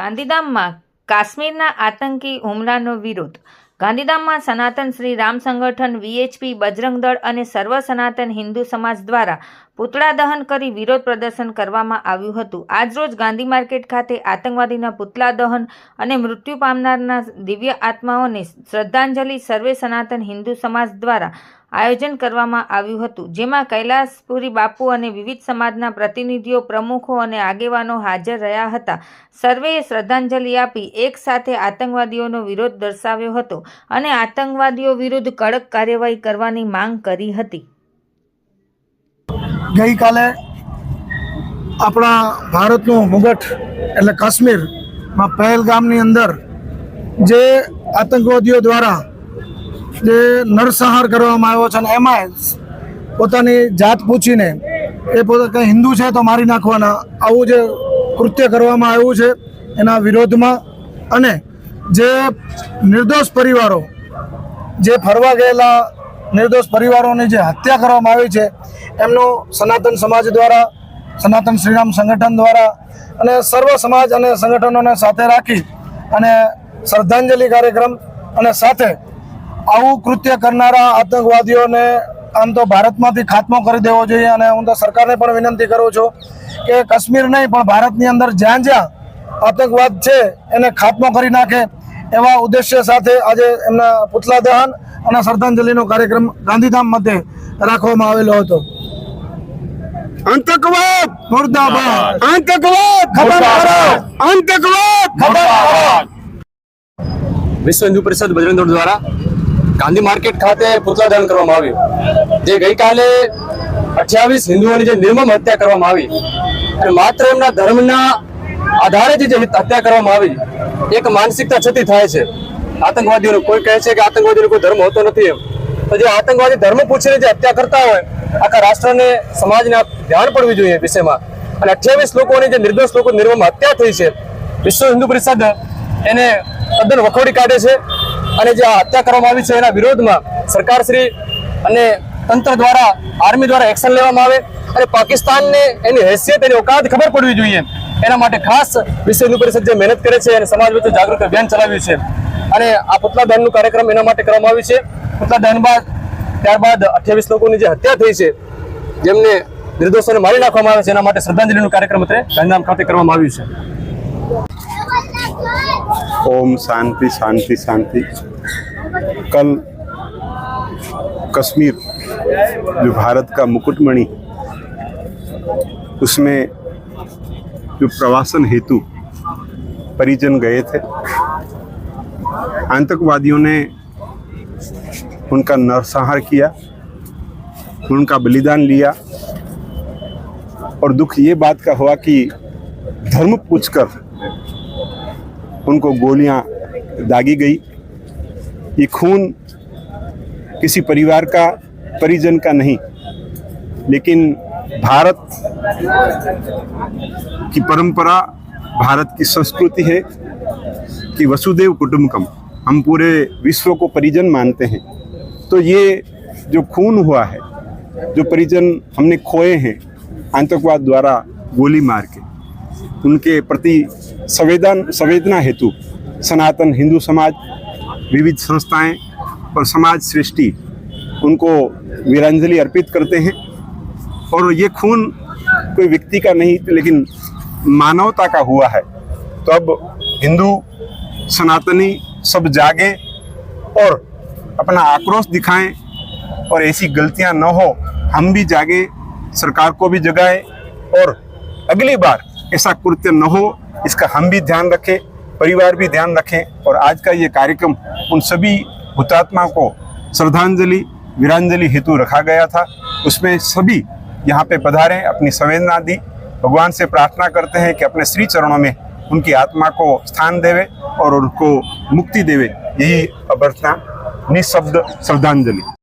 ગાંધીધામમાં કાશ્મીરના આતંકી હુમલાનો વિરોધ. ગાંધીધામમાં સનાતન શ્રી રામ સંગઠન, વીએચપી બજરંગ દળ અને સર્વ સનાતન હિન્દુ સમાજ દ્વારા પૂતળા દહન કરી વિરોધ પ્રદર્શન કરવામાં આવ્યું હતું. આજરોજ ગાંધી માર્કેટ ખાતે આતંકવાદીના પૂતળા દહન અને મૃત્યુ પામનારના દિવ્ય આત્માઓને શ્રદ્ધાંજલિ સર્વે સનાતન હિન્દુ સમાજ દ્વારા આયોજન કરવામાં આવ્યું હતું, જેમાં કૈલાસપુરી બાપુ અને વિવિધ સમાજના પ્રતિનિધિઓ, પ્રમુખો અને આગેવાનો હાજર રહ્યા હતા. સર્વેએ શ્રદ્ધાંજલિ આપી એક સાથે આતંકવાદીઓનો વિરોધ દર્શાવ્યો હતો અને આતંકવાદીઓ વિરુદ્ધ કડક કાર્યવાહી કરવાની માંગ કરી હતી. ગઈકાલે આપણા ભારતનું મુગટ એટલે કાશ્મીરમાં પહેલગામની અંદર જે આતંકવાદીઓ દ્વારા જે નરસંહાર કરવામાં આવ્યો છે અને એમાં પોતાની જાત પૂછીને એ પોતે કંઈ હિન્દુ છે તો મારી નાખવાના આવું જે કૃત્ય કરવામાં આવ્યું છે એના વિરોધમાં અને જે નિર્દોષ પરિવારો જે ફરવા ગયેલા નિર્દોષ પરિવારોની જે હત્યા કરવામાં આવી છે, એમનું સનાતન સમાજ દ્વારા, સનાતન શ્રીરામ સંગઠન દ્વારા અને સર્વ સમાજ અને સંગઠનોને સાથે રાખી અને શ્રદ્ધાંજલિ કાર્યક્રમ અને સાથે આવું કૃત્ય કરનારા આતંકવાદીઓને આમ તો ભારતમાંથી ખાત્મો કરી દેવો જોઈએ અને હું તો સરકારને પણ વિનંતી કરું છું કે કાશ્મીર નહીં, પણ ભારતની અંદર જ્યાં જ્યાં આતંકવાદ છે, એને ખાત્મો કરી નાખે એવા ઉદ્દેશ્ય સાથે આજે એમના પુતલા દહન અને શ્રદ્ધાંજલિનો કાર્યક્રમ ગાંધીધામ મધ્યે રાખવામાં આવેલો હતો. મુર્દાબાદ! વિશ્વ હિન્દુ પરિષદ બજરંગ દળ દ્વારા ગાંધી માર્કેટ ખાતે પુતળા દહન કરવામાં આવ્યું. જે ગઈકાલે અઠ્યાવીસ હિન્દુઓની જે નિર્મમ હત્યા કરવામાં આવી અને માત્ર એમના ધર્મના આધારે જે હત્યા કરવામાં આવી એક માનસિકતા છતી થાય છે. આતંકવાદીઓનો કોઈ કહે છે કે આતંકવાદીનો કોઈ ધર્મ હોતો નથી એમ. તો જે આતંકવાદી ધર્મ પૂછીને જે હત્યા કરતા હોય, આખા રાષ્ટ્રને, સમાજને ધ્યાન પડવું જોઈએ વિષયમાં. અને અઠ્યાવીસ લોકોની જે નિર્દોષ લોકો નિર્મમ હત્યા થઈ છે, વિશ્વ હિન્દુ પરિષદ એને તદ્દન વખોડી કાઢે છે. અને જે હત્યા કરવામાં આવી છે એના વિરોધમાં સરકારશ્રી અને તંત્ર દ્વારા, આર્મી દ્વારા એક્શન લેવામાં આવે અને પાકિસ્તાનને એની હેસિયત, એની ઓકાત ખબર પડવી જોઈએ એના માટે ખાસ વિશ્વ હિન્દુ પરિષદ જે મહેનત કરે છે અને સમાજ વચ્ચે જાગૃત અભિયાન ચલાવ્યું છે અને આ પુતળા દહનનું કાર્યક્રમ એના માટે કરવામાં આવ્યું છે પુતળા દહન બાદ ત્યારબાદ અઠ્યાવીસ લોકોની જે હત્યા થઈ છે જેમને નિર્દોષોને મારી નાખવામાં આવે છે એના માટે શ્રદ્ધાંજલિનું કાર્યક્રમ અત્યારે ગાંધીધામ ખાતે કરવામાં આવ્યું છે ओम शांति शांति शांति कल कश्मीर जो भारत का मुकुटमणि उसमें जो प्रवासन हेतु परिजन गए थे आतंकवादियों ने उनका नरसंहार किया, उनका बलिदान लिया। और दुख ये बात का हुआ कि धर्म पूछकर उनको गोलियाँ दागी गई। ये खून किसी परिवार का, परिजन का नहीं, लेकिन भारत की परंपरा, भारत की संस्कृति है कि वसुदेव कुटुंबकम हम पूरे विश्व को परिजन मानते हैं। तो ये जो खून हुआ है, जो परिजन हमने खोए हैं, आतंकवाद द्वारा गोली मार के, उनके प्रति संवेदन, संवेदना हेतु सनातन हिंदू समाज, विविध संस्थाएँ और समाज सृष्टि उनको वीरांजलि अर्पित करते हैं। और ये खून कोई व्यक्ति का नहीं, लेकिन मानवता का हुआ है। तो अब हिंदू सनातनी सब जागे और अपना आक्रोश दिखाएँ और ऐसी गलतियाँ न हो, हम भी जागे, सरकार को भी जगाए और अगली बार ऐसा कृत्य न हो, इसका हम भी ध्यान रखें, परिवार भी ध्यान रखें और आज का ये कार्यक्रम उन सभी हुतात्मा को श्रद्धांजलि, वीरांजलि हेतु रखा गया था। उसमें सभी यहाँ पे पधारे, अपनी संवेदना दी। भगवान से प्रार्थना करते हैं कि अपने श्री चरणों में उनकी आत्मा को स्थान देवे। और उनको मुक्ति देवे यही अभ्यर्थना निशब्द श्रद्धांजलि